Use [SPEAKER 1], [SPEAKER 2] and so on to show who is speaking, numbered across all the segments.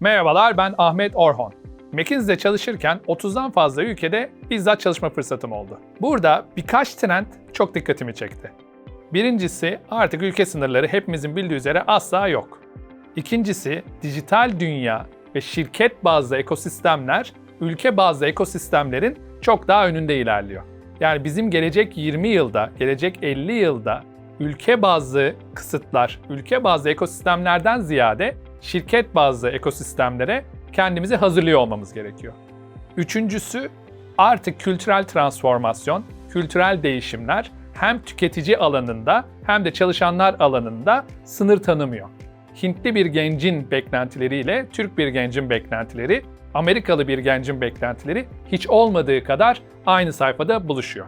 [SPEAKER 1] Merhabalar ben Ahmet Orhon. McKinsey'de çalışırken 30'dan fazla ülkede bizzat çalışma fırsatım oldu. Burada birkaç trend çok dikkatimi çekti. Birincisi artık ülke sınırları hepimizin bildiği üzere asla yok. İkincisi dijital dünya ve şirket bazlı ekosistemler ülke bazlı ekosistemlerin çok daha önünde ilerliyor. Yani bizim gelecek 20 yılda, gelecek 50 yılda ülke bazlı kısıtlar, ülke bazlı ekosistemlerden ziyade şirket bazlı ekosistemlere kendimizi hazırlıyor olmamız gerekiyor. Üçüncüsü artık kültürel transformasyon, kültürel değişimler hem tüketici alanında hem de çalışanlar alanında sınır tanımıyor. Hintli bir gencin beklentileriyle Türk bir gencin beklentileri, Amerikalı bir gencin beklentileri hiç olmadığı kadar aynı sayfada buluşuyor.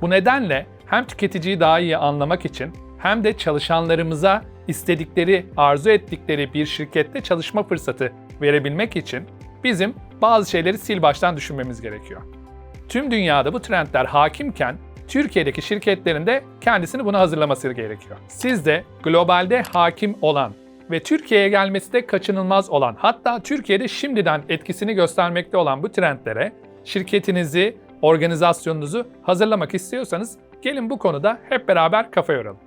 [SPEAKER 1] Bu nedenle hem tüketiciyi daha iyi anlamak için hem de çalışanlarımıza istedikleri, arzu ettikleri bir şirkette çalışma fırsatı verebilmek için bizim bazı şeyleri sil baştan düşünmemiz gerekiyor. Tüm dünyada bu trendler hakimken Türkiye'deki şirketlerin de kendisini buna hazırlaması gerekiyor. Siz de globalde hakim olan ve Türkiye'ye gelmesi de kaçınılmaz olan hatta Türkiye'de şimdiden etkisini göstermekte olan bu trendlere şirketinizi, organizasyonunuzu hazırlamak istiyorsanız gelin bu konuda hep beraber kafa yoralım.